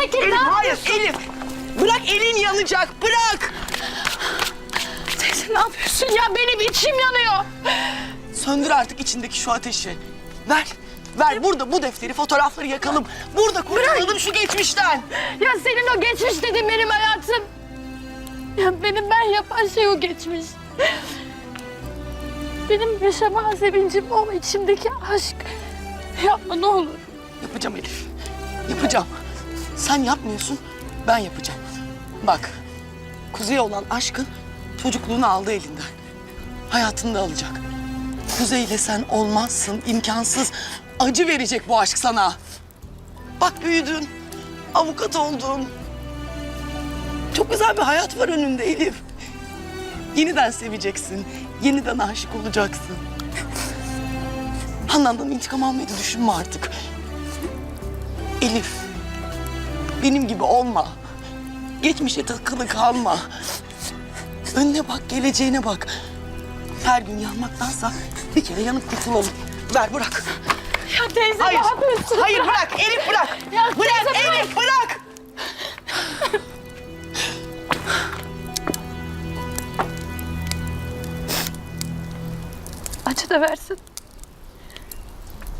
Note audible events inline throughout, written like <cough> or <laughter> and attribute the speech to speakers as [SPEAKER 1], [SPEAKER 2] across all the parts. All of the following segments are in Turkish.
[SPEAKER 1] yapıyorsun?
[SPEAKER 2] Elif
[SPEAKER 1] ne
[SPEAKER 2] hayır
[SPEAKER 1] yapıyorsun?
[SPEAKER 2] Elif. Bırak elin yanacak. Bırak.
[SPEAKER 1] Teyze ne yapıyorsun ya? Benim içim yanıyor.
[SPEAKER 2] Söndür artık içindeki şu ateşi. Ver. Ver burada bu defteri, fotoğrafları yakalım. Burada kurtulalım şu geçmişten.
[SPEAKER 1] Ya senin o geçmiş dediğin benim hayatım. Ya benim ben yapan şey o geçmiş. Benim yaşama sevincim o içimdeki aşk. Yapma ne olur.
[SPEAKER 2] Yapacağım Elif. Yapacağım. Sen yapmıyorsun, ben yapacağım. Bak, Kuzey'e olan aşkın çocukluğunu aldı elinden. Hayatını da alacak. Kuzey'le sen olmazsın, imkansız. Acı verecek bu aşk sana. Bak büyüdün, avukat oldun. Çok güzel bir hayat var önünde Elif. Yeniden seveceksin, yeniden aşık olacaksın. Handan'dan intikam almayı düşünme artık. Elif, benim gibi olma. Geçmişe takılı kalma. Önüne bak, geleceğine bak. Her gün yanmaktansa bir kere yanıp kurtulalım. Ver bırak.
[SPEAKER 1] Ya teyze
[SPEAKER 2] Hayır.
[SPEAKER 1] ne yapıyorsun?
[SPEAKER 2] Hayır bırak. Elif bırak.
[SPEAKER 1] Ya
[SPEAKER 2] bırak
[SPEAKER 1] teyze,
[SPEAKER 2] Elif bırak.
[SPEAKER 1] Acı da versin.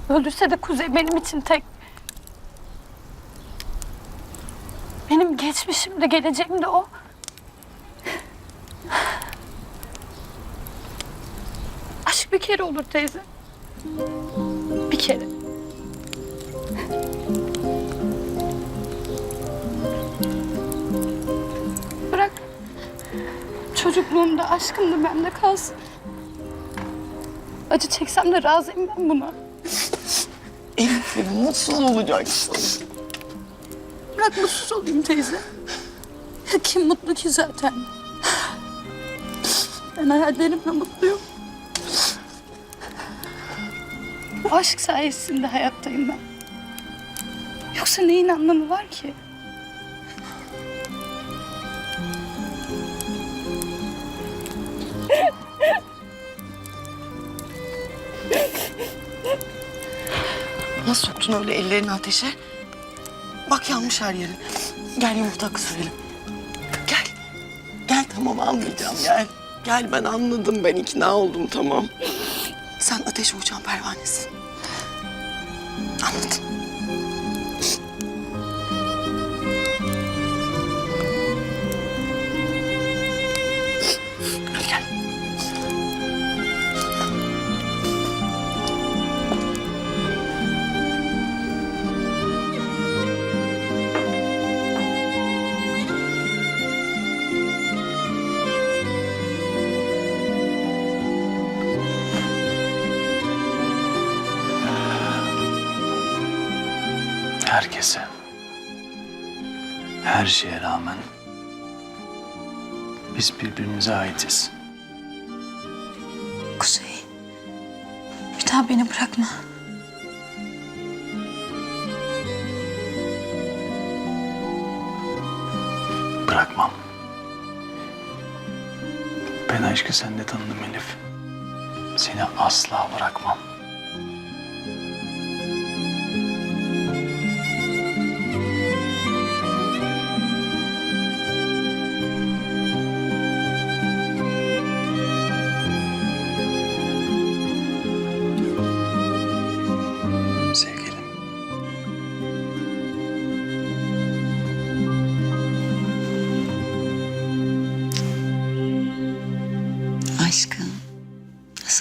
[SPEAKER 1] Öldürse de Kuzey benim için tek. Benim geçmişim de geleceğim de o. Aşk bir kere olur teyze. Bir kere. Bırak. Çocukluğumda aşkım da bende kalsın. Acı çeksem de razıyım ben buna.
[SPEAKER 2] Elif'le mutsuz olacaksın.
[SPEAKER 1] Bırak mutsuz olayım teyze. Ya kim mutlu ki zaten? Ben hayallerimle mutluyum. Bu aşk sayesinde hayattayım ben. Yoksa neyin anlamı var ki?
[SPEAKER 2] Nasıl soktun öyle ellerini ateşe? Bak yanmış her yeri. Gel yumurta sürelim. Gel. Gel tamam almayacağım gel. Gel ben anladım ben ikna oldum tamam. Sen ateş uçan pervanesin. Anladım.
[SPEAKER 3] Herkese, her şeye rağmen biz birbirimize aitiz.
[SPEAKER 4] Kuzey. Bir daha beni bırakma.
[SPEAKER 3] Bırakmam. Ben aşkı sende tanıdım Elif. Seni asla bırakmam.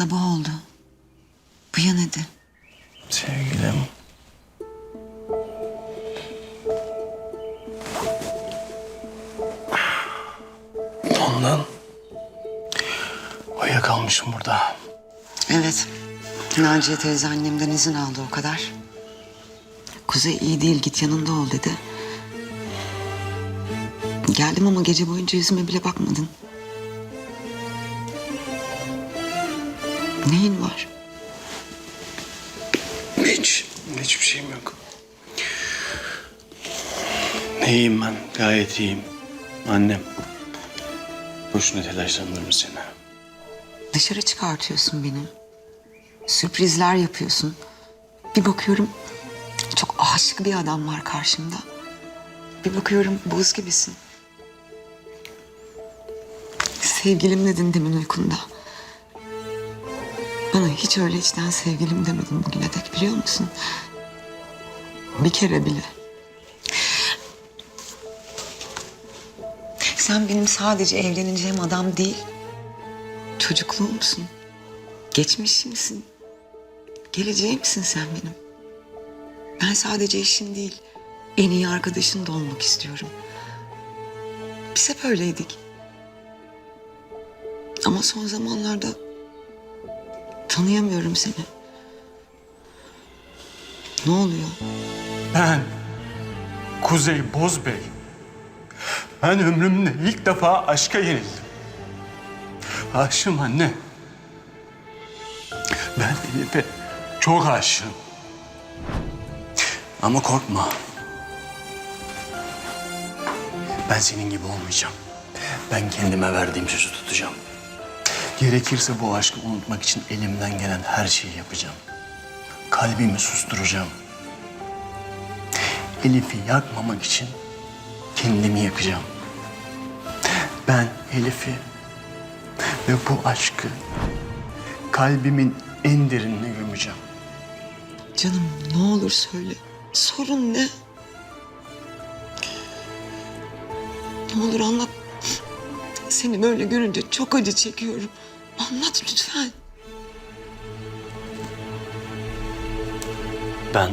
[SPEAKER 4] Sabah oldu. Uyan hadi.
[SPEAKER 3] Sevgilim. Ondan uyuyakalmışım burada.
[SPEAKER 4] Evet. Naciye teyze annemden izin aldı o kadar. Kuzey iyi değil git yanında ol dedi. Geldim ama gece boyunca yüzüme bile bakmadın. Neyin var?
[SPEAKER 3] Hiç, hiçbir şeyim yok. İyiyim ben, gayet iyiyim. Annem, boşuna telaşlandırmış seni.
[SPEAKER 4] Dışarı çıkartıyorsun beni. Sürprizler yapıyorsun. Bir bakıyorum çok aşık bir adam var karşımda. Bir bakıyorum buz gibisin. Sevgilim dedin demin uykunda. Bana hiç öyle içten sevgilim demedin bugüne dek biliyor musun? Bir kere bile. Sen benim sadece evleneceğim adam değil, çocukluğumsun. Geçmişimsin. Geleceğimsin sen benim. Ben sadece eşin değil, en iyi arkadaşın da olmak istiyorum. Biz hep öyleydik. Ama son zamanlarda tanıyamıyorum seni. Ne oluyor?
[SPEAKER 5] Ben Kuzey Bozbey. Ben ömrümde ilk defa aşka yenildim. Aşığım anne. Ben Elif'e çok aşığım. Ama korkma. Ben senin gibi olmayacağım.
[SPEAKER 3] Ben kendime verdiğim sözü tutacağım. Gerekirse bu aşkı unutmak için elimden gelen her şeyi yapacağım. Kalbimi susturacağım. Elif'i yakmamak için kendimi yakacağım. Ben Elif'i ve bu aşkı kalbimin en derinine gömeceğim.
[SPEAKER 4] Canım ne olur söyle. Sorun ne? Ne olur anlat. Seni böyle görünce çok acı çekiyorum. Anlat lütfen.
[SPEAKER 3] Ben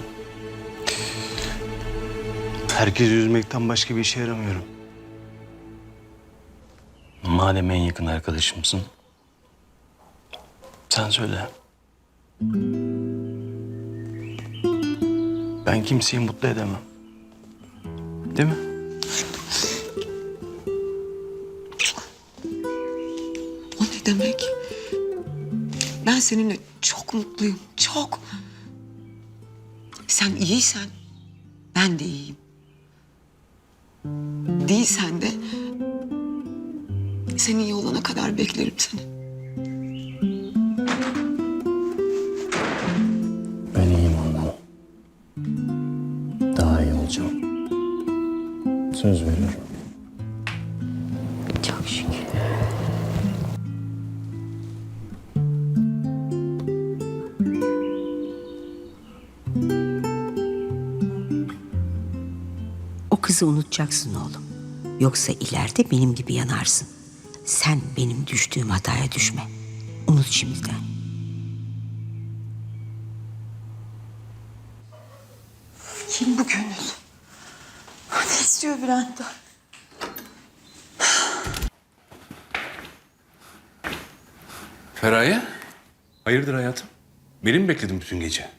[SPEAKER 3] herkesi üzmekten başka bir işe yaramıyorum. Madem en yakın arkadaşımsın, sen söyle. Ben kimseyi mutlu edemem. Değil mi?
[SPEAKER 4] Demek? Ben seninle çok mutluyum. Çok. Sen iyiysen ben de iyiyim. Değilsen de senin iyi olana kadar beklerim seni.
[SPEAKER 3] Ben iyiyim ondan. Daha iyi olacağım. Söz veriyorum.
[SPEAKER 6] Kızı unutacaksın oğlum. Yoksa ileride benim gibi yanarsın. Sen benim düştüğüm hataya düşme. Unut şimdiden.
[SPEAKER 7] Kim bu gönül? Ne istiyor Bülent'ten?
[SPEAKER 8] Feraye? Hayırdır hayatım? Beni mi bekledin bütün gece?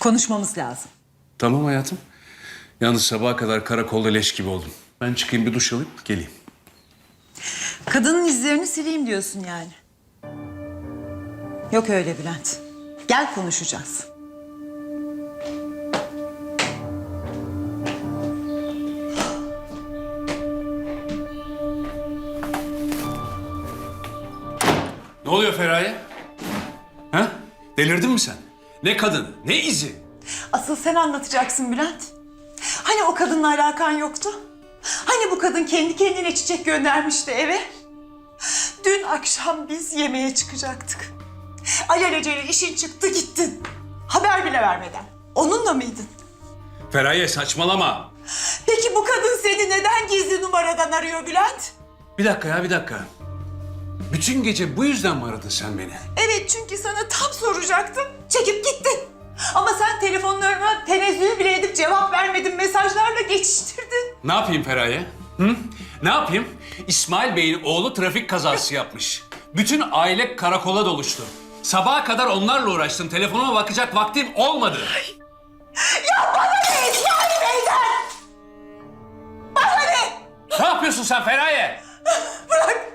[SPEAKER 7] Konuşmamız lazım.
[SPEAKER 8] Tamam hayatım. Yalnız sabaha kadar karakolda leş gibi oldum. Ben çıkayım bir duş alıp geleyim.
[SPEAKER 7] Kadının izlerini sileyim diyorsun yani. Yok öyle Bülent. Gel konuşacağız.
[SPEAKER 8] Ne oluyor Feraye? Ha? Delirdin mi sen? Ne kadın, ne izi?
[SPEAKER 7] Asıl sen anlatacaksın Bülent. Hani o kadınla alakan yoktu? Hani bu kadın kendi kendine çiçek göndermişti eve? Dün akşam biz yemeğe çıkacaktık. Alelacele işin çıktı gittin. Haber bile vermeden. Onunla mıydın?
[SPEAKER 8] Feraye saçmalama.
[SPEAKER 7] Peki bu kadın seni neden gizli numaradan arıyor Bülent?
[SPEAKER 8] Bir dakika ya bir dakika. Bütün gece bu yüzden mi aradın sen beni?
[SPEAKER 7] Evet çünkü sana tam soracaktım. Çekip gittin. Ama sen telefonlarıma tenezzül bile edip cevap vermedin. Mesajlarla geçiştirdin.
[SPEAKER 8] Ne yapayım Feraye? Hı? Ne yapayım? İsmail Bey'in oğlu trafik kazası yapmış. Bütün aile karakola doluştu. Sabaha kadar onlarla uğraştım. Telefonuma bakacak vaktim olmadı.
[SPEAKER 7] Ne İsmail Bey'den? Bana ne?
[SPEAKER 8] Ne yapıyorsun sen Feraye?
[SPEAKER 7] Bırak.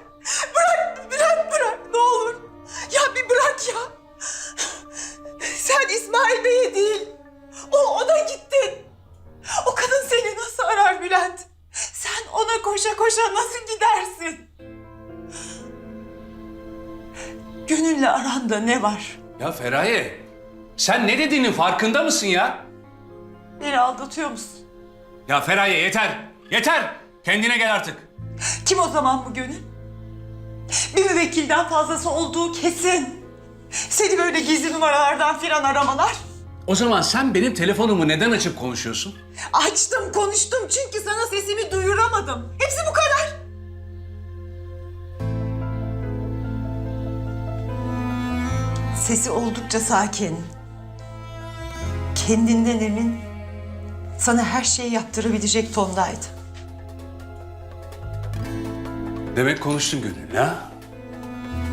[SPEAKER 7] Bırak. Bırak bırak. Ne olur. Ya bir bırak ya. Sen İsmail Bey'e değil. O ona gittin. O kadın seni nasıl arar Bülent? Sen ona koşa koşa nasıl gidersin? Gönül'le aranda ne var?
[SPEAKER 8] Ya Feraye, sen ne dediğinin farkında mısın ya?
[SPEAKER 7] Beni aldatıyor musun?
[SPEAKER 8] Ya Feraye yeter, yeter. Kendine gel artık.
[SPEAKER 7] Kim o zaman bu Gönül? Bir müvekkilden fazlası olduğu kesin. Seni böyle gizli numaralardan filan aramalar.
[SPEAKER 8] O zaman sen benim telefonumu neden açıp konuşuyorsun?
[SPEAKER 7] Açtım konuştum çünkü sana sesimi duyuramadım. Hepsi bu kadar. Sesi oldukça sakin. Kendinden emin. Sana her şeyi yaptırabilecek tondaydı.
[SPEAKER 8] Demek konuştun Gönül ha?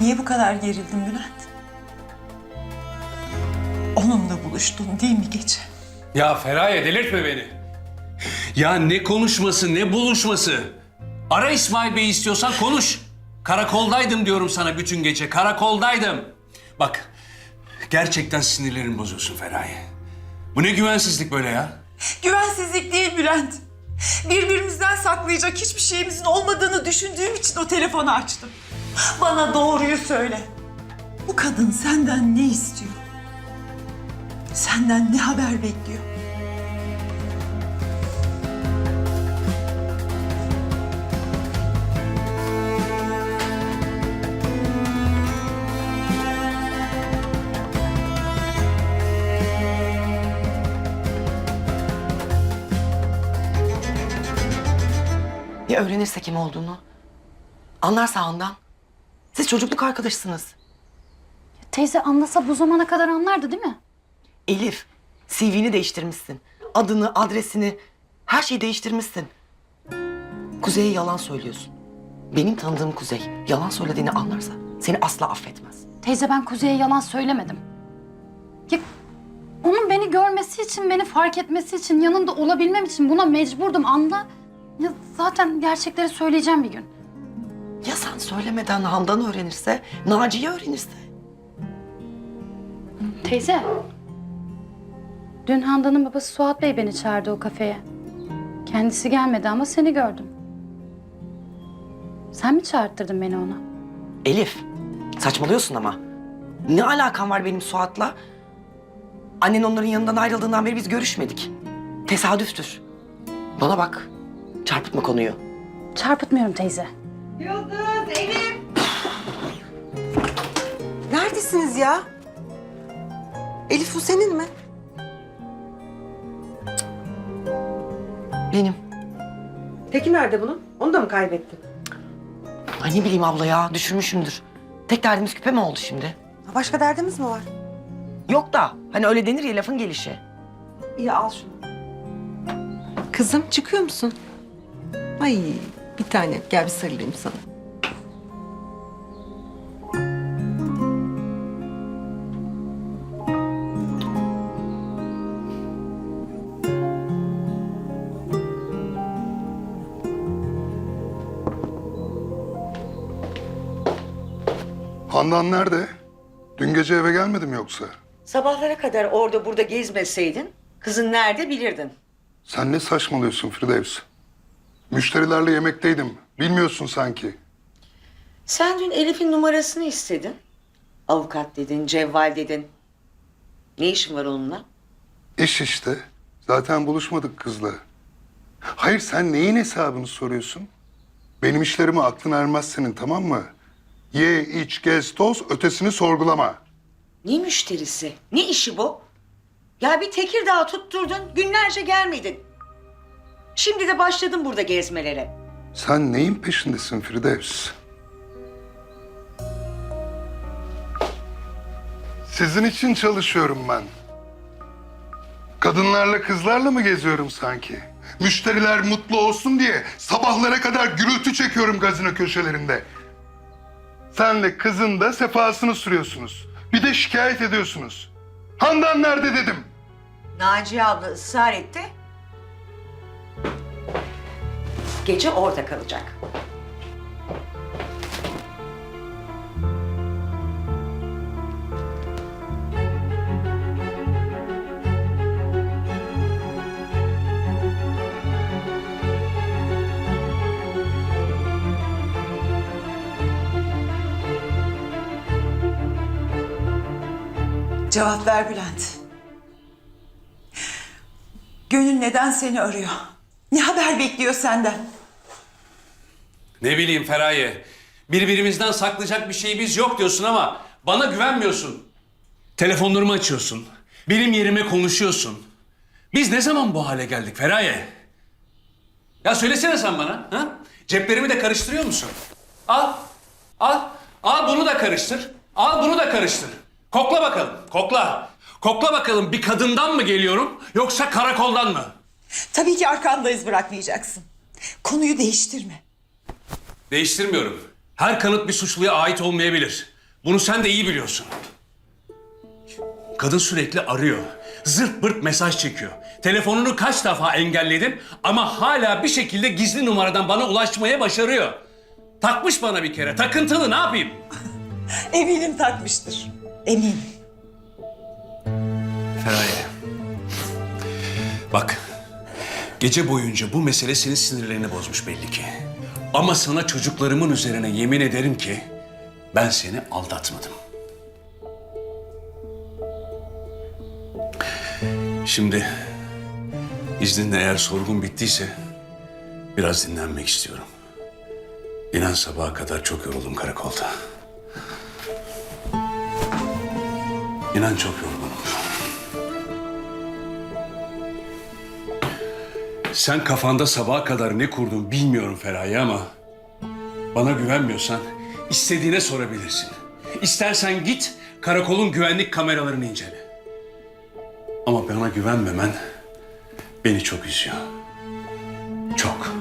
[SPEAKER 7] Niye bu kadar gerildin Bülent? Buluştun değil mi gece?
[SPEAKER 8] Ya Feraye delirtme beni. Ya ne konuşması ne buluşması. Ara İsmail Bey istiyorsan konuş. Karakoldaydım diyorum sana bütün gece. Karakoldaydım. Bak gerçekten sinirlerimi bozuyorsun Feraye. Bu ne güvensizlik böyle ya?
[SPEAKER 7] Güvensizlik değil Bülent. Birbirimizden saklayacak hiçbir şeyimizin olmadığını düşündüğüm için o telefonu açtım. Bana doğruyu söyle. Bu kadın senden ne istiyor? Senden ne haber bekliyor?
[SPEAKER 9] Ya öğrenirse kim olduğunu? Anlarsa Handan. Siz çocukluk arkadaşısınız.
[SPEAKER 1] Teyze anlasa bu zamana kadar anlardı değil mi?
[SPEAKER 9] Elif, CV'ni değiştirmişsin. Adını, adresini, her şeyi değiştirmişsin. Kuzey'e yalan söylüyorsun. Benim tanıdığım Kuzey yalan söylediğini anlarsa seni asla affetmez.
[SPEAKER 1] Teyze ben Kuzey'e yalan söylemedim. Ya, onun beni görmesi için, beni fark etmesi için, yanında olabilmem için buna mecburdum anla. Ya zaten gerçekleri söyleyeceğim bir gün.
[SPEAKER 9] Ya sen söylemeden Handan öğrenirse, Naciye öğrenirse?
[SPEAKER 1] Teyze. Dün Handan'ın babası Suat Bey beni çağırdı o kafeye. Kendisi gelmedi ama seni gördüm. Sen mi çağırttırdın beni ona?
[SPEAKER 9] Elif, saçmalıyorsun ama. Ne alakan var benim Suat'la? Annen onların yanından ayrıldığından beri biz görüşmedik. Tesadüftür. Bana bak, çarpıtma konuyu.
[SPEAKER 1] Çarpıtmıyorum teyze.
[SPEAKER 10] Neredesiniz ya? Elif bu senin mi?
[SPEAKER 9] Benim.
[SPEAKER 10] Peki nerede bunun? Onu da mı kaybettin?
[SPEAKER 9] Ay ne bileyim abla ya, düşürmüşümdür. Tek derdimiz küpe mi oldu şimdi?
[SPEAKER 10] Başka derdimiz mi var?
[SPEAKER 9] Yok da, hani öyle denir ya lafın gelişi.
[SPEAKER 10] İyi al şunu. Kızım çıkıyor musun? Ay bir tane gel bir sarılayım sana.
[SPEAKER 11] Handan nerede? Dün gece eve gelmedim yoksa?
[SPEAKER 12] Sabahlara kadar orada burada gezmeseydin kızın nerede bilirdin.
[SPEAKER 11] Sen ne saçmalıyorsun Firdevs? Müşterilerle yemekteydim. Bilmiyorsun sanki.
[SPEAKER 12] Sen dün Elif'in numarasını istedin. Avukat dedin, cevval dedin. Ne işin var onunla?
[SPEAKER 11] İş işte. Zaten buluşmadık kızla. Hayır sen neyin hesabını soruyorsun? Benim işlerime aklın ermez senin tamam mı? Ye, iç, gez, toz, ötesini sorgulama.
[SPEAKER 12] Ne müşterisi? Ne işi bu? Ya bir Tekirdağ tutturdun, günlerce gelmedin. Şimdi de başladın burada gezmelere.
[SPEAKER 11] Sen neyin peşindesin Firdevs? Sizin için çalışıyorum ben. Kadınlarla kızlarla mı geziyorum sanki? Müşteriler mutlu olsun diye sabahlara kadar gürültü çekiyorum gazino köşelerinde. Senle kızın da sefasını sürüyorsunuz. Bir de şikayet ediyorsunuz. Handan nerede dedim.
[SPEAKER 12] Naciye abla ısrar etti. Gece orada kalacak.
[SPEAKER 7] Cevap ver Bülent. Gönül neden seni arıyor? Ne haber bekliyor senden?
[SPEAKER 8] Ne bileyim Feraye. Birbirimizden saklayacak bir şeyimiz yok diyorsun ama bana güvenmiyorsun. Telefonlarımı açıyorsun. Benim yerime konuşuyorsun. Biz ne zaman bu hale geldik Feraye? Ya söylesene sen bana. Ha? Ceplerimi de karıştırıyor musun? Al. Al. Al bunu da karıştır. Al bunu da karıştır. Kokla bakalım. Kokla. Kokla bakalım bir kadından mı geliyorum yoksa karakoldan mı?
[SPEAKER 7] Tabii ki arkandayız bırakmayacaksın. Konuyu değiştirme.
[SPEAKER 8] Değiştirmiyorum. Her kanıt bir suçluya ait olmayabilir. Bunu sen de iyi biliyorsun. Kadın sürekli arıyor. Zırt pırt mesaj çekiyor. Telefonunu kaç defa engelledim ama hala bir şekilde gizli numaradan bana ulaşmaya başarıyor. Takmış bana bir kere. Takıntılı ne yapayım? <laughs>
[SPEAKER 7] Eminim takmıştır. Eminim.
[SPEAKER 8] Feraye. Bak. Gece boyunca bu mesele senin sinirlerini bozmuş belli ki. Ama sana çocuklarımın üzerine yemin ederim ki ben seni aldatmadım. Şimdi izninle eğer sorgun bittiyse biraz dinlenmek istiyorum. İnan sabaha kadar çok yoruldum karakolda. İnan çok yorgunum. Sen kafanda sabaha kadar ne kurdun bilmiyorum Feraye ama... ...bana güvenmiyorsan istediğine sorabilirsin. İstersen git karakolun güvenlik kameralarını incele. Ama bana güvenmemen beni çok üzüyor. Çok.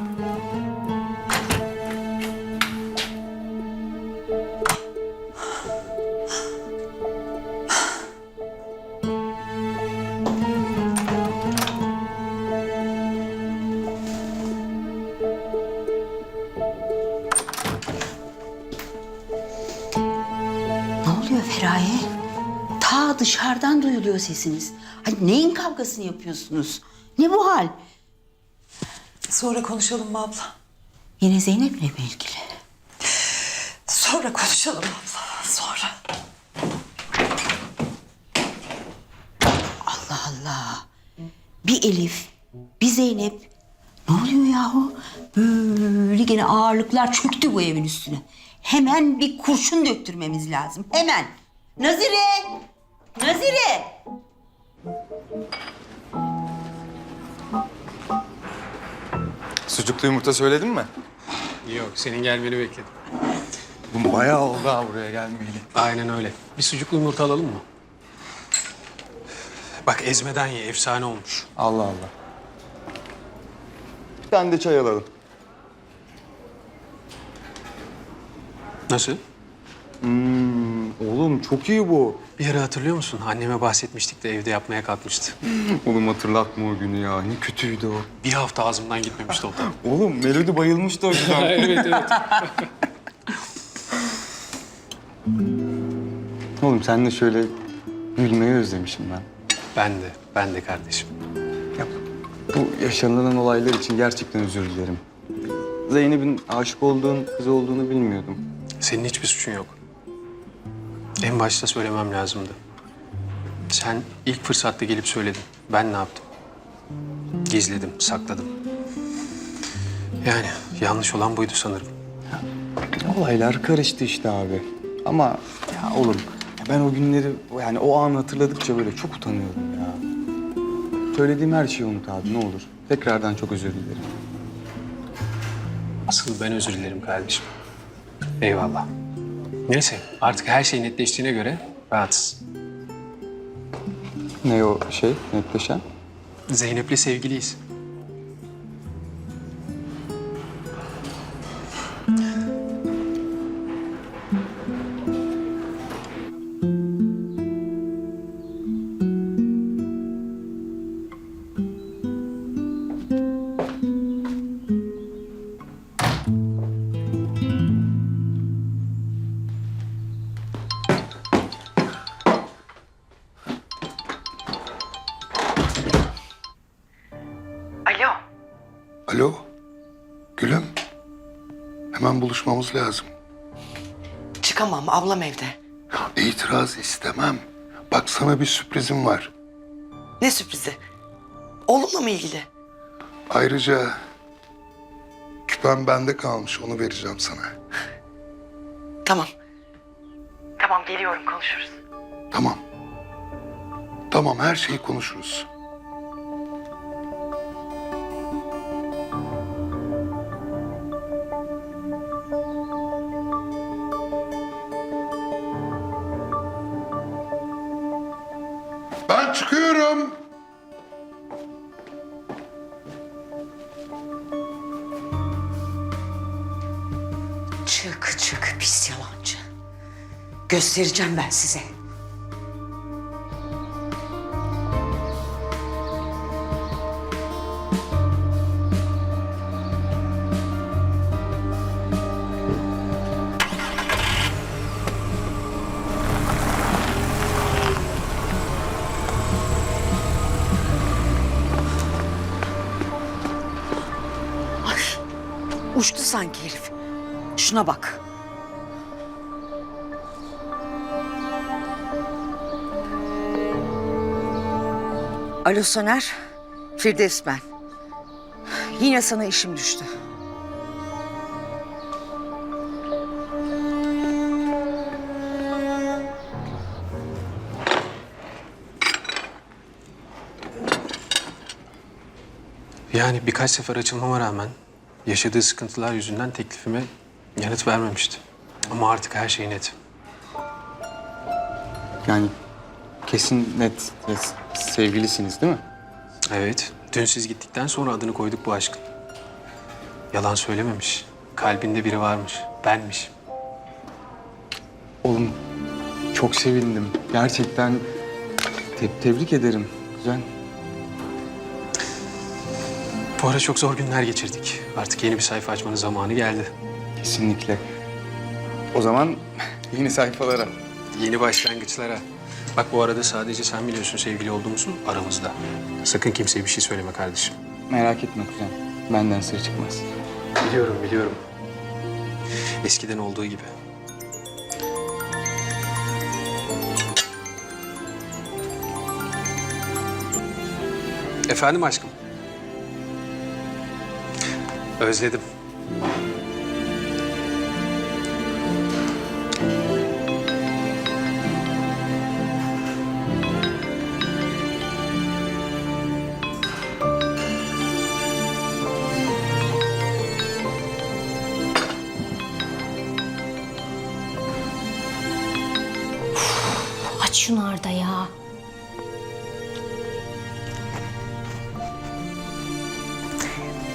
[SPEAKER 6] Sesiniz. Hani neyin kavgasını yapıyorsunuz? Ne bu hal?
[SPEAKER 7] Sonra konuşalım mı abla?
[SPEAKER 6] Yine Zeynep'le mi ilgili?
[SPEAKER 7] Sonra konuşalım abla. Sonra.
[SPEAKER 6] Allah Allah. Bir Elif, bir Zeynep. Ne oluyor yahu? Böyle gene ağırlıklar çöktü bu evin üstüne. Hemen bir kurşun döktürmemiz lazım. Hemen. Nazire! Nazire!
[SPEAKER 13] Sucuklu yumurta söyledin mi?
[SPEAKER 14] Yok, senin gelmeni bekledim.
[SPEAKER 13] Bu bayağı oldu ha buraya gelmeyeli.
[SPEAKER 14] Aynen öyle. Bir sucuklu yumurta alalım mı? Bak ezmeden ye, efsane olmuş.
[SPEAKER 13] Allah Allah. Bir tane de çay alalım.
[SPEAKER 14] Nasıl?
[SPEAKER 13] Oğlum çok iyi bu.
[SPEAKER 14] Bir ara hatırlıyor musun? Anneme bahsetmiştik de evde yapmaya kalkmıştı. <laughs>
[SPEAKER 13] Oğlum hatırlatma o günü ya. Ne kötüydü o.
[SPEAKER 14] Bir hafta ağzımdan gitmemişti o da. <laughs>
[SPEAKER 13] Oğlum Melodi bayılmıştı o yüzden. <laughs>
[SPEAKER 14] evet, evet.
[SPEAKER 13] Oğlum sen de şöyle gülmeyi özlemişim ben.
[SPEAKER 14] Ben de, ben de kardeşim.
[SPEAKER 13] Ya, bu yaşanılan olaylar için gerçekten özür dilerim. Zeynep'in aşık olduğun kız olduğunu bilmiyordum.
[SPEAKER 14] Senin hiçbir suçun yok. En başta söylemem lazımdı. Sen ilk fırsatta gelip söyledin. Ben ne yaptım? Gizledim, sakladım. Yani yanlış olan buydu sanırım.
[SPEAKER 13] Olaylar karıştı işte abi. Ama ya oğlum ya ben o günleri yani o an hatırladıkça böyle çok utanıyorum ya. Söylediğim her şeyi unut abi ne olur. Tekrardan çok özür dilerim.
[SPEAKER 14] Asıl ben özür dilerim kardeşim. Eyvallah. Neyse artık her şey netleştiğine göre rahatsız.
[SPEAKER 13] Ne o şey netleşen?
[SPEAKER 14] Zeynep'le sevgiliyiz.
[SPEAKER 11] Alo, gülüm. Hemen buluşmamız lazım.
[SPEAKER 2] Çıkamam ablam evde.
[SPEAKER 11] İtiraz istemem. Bak sana bir sürprizim var.
[SPEAKER 2] Ne sürprizi? Oğlumla mı ilgili?
[SPEAKER 11] Ayrıca küpem bende kalmış onu vereceğim sana.
[SPEAKER 2] Tamam. Tamam geliyorum konuşuruz.
[SPEAKER 11] Tamam. Tamam her şeyi konuşuruz.
[SPEAKER 12] Çık çık pis yalancı. Göstereceğim ben size. Şuna bak. Alo Soner, Firdevs ben. Yine sana işim düştü.
[SPEAKER 14] Yani birkaç sefer açılmama rağmen yaşadığı sıkıntılar yüzünden teklifime yanıt vermemişti. Ama artık her şey net.
[SPEAKER 13] Yani kesin net, net sevgilisiniz değil mi?
[SPEAKER 14] Evet, dün siz gittikten sonra adını koyduk bu aşkın. Yalan söylememiş. Kalbinde biri varmış. Benmiş.
[SPEAKER 13] Oğlum çok sevindim. Gerçekten te- tebrik ederim. Güzel.
[SPEAKER 14] Bu ara çok zor günler geçirdik. Artık yeni bir sayfa açmanın zamanı geldi.
[SPEAKER 13] Kesinlikle. O zaman <laughs> yeni sayfalara.
[SPEAKER 14] Yeni başlangıçlara. Bak bu arada sadece sen biliyorsun sevgili olduğumuzu aramızda. Sakın kimseye bir şey söyleme kardeşim.
[SPEAKER 13] Merak etme kuzen. Benden sır çıkmaz.
[SPEAKER 14] Biliyorum, biliyorum. Eskiden olduğu gibi. Efendim aşkım. Özledim.
[SPEAKER 1] Şunu Arda ya.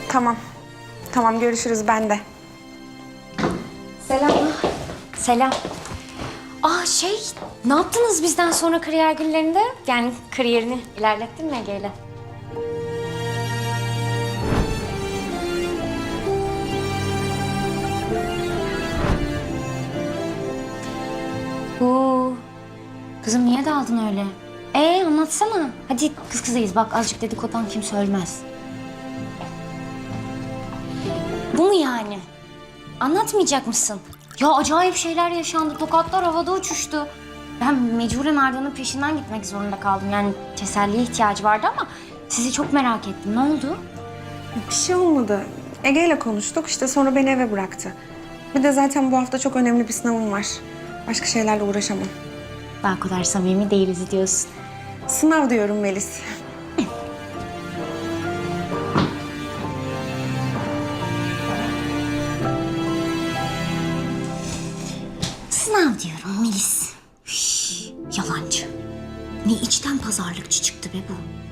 [SPEAKER 15] Tamam. Tamam görüşürüz ben de.
[SPEAKER 16] Selam. Selam. Aa şey, ne yaptınız bizden sonra kariyer günlerinde? Yani kariyerini ilerlettin mi Ege'yle? Oo. Kızım niye daldın öyle? Ee anlatsana. Hadi kız kızayız bak azıcık dedikodan kimse ölmez. Bu mu yani? Anlatmayacak mısın? Ya acayip şeyler yaşandı. Tokatlar havada uçuştu. Ben mecburen Arda'nın peşinden gitmek zorunda kaldım. Yani teselliye ihtiyacı vardı ama sizi çok merak ettim. Ne oldu?
[SPEAKER 15] Bir şey olmadı. Ege ile konuştuk işte sonra beni eve bıraktı. Bir de zaten bu hafta çok önemli bir sınavım var. Başka şeylerle uğraşamam.
[SPEAKER 16] Daha kadar samimi değiliz diyorsun.
[SPEAKER 15] Sınav diyorum Melis.
[SPEAKER 16] Sınav diyorum Melis. Üş, yalancı. Ne içten pazarlıkçı çıktı be bu.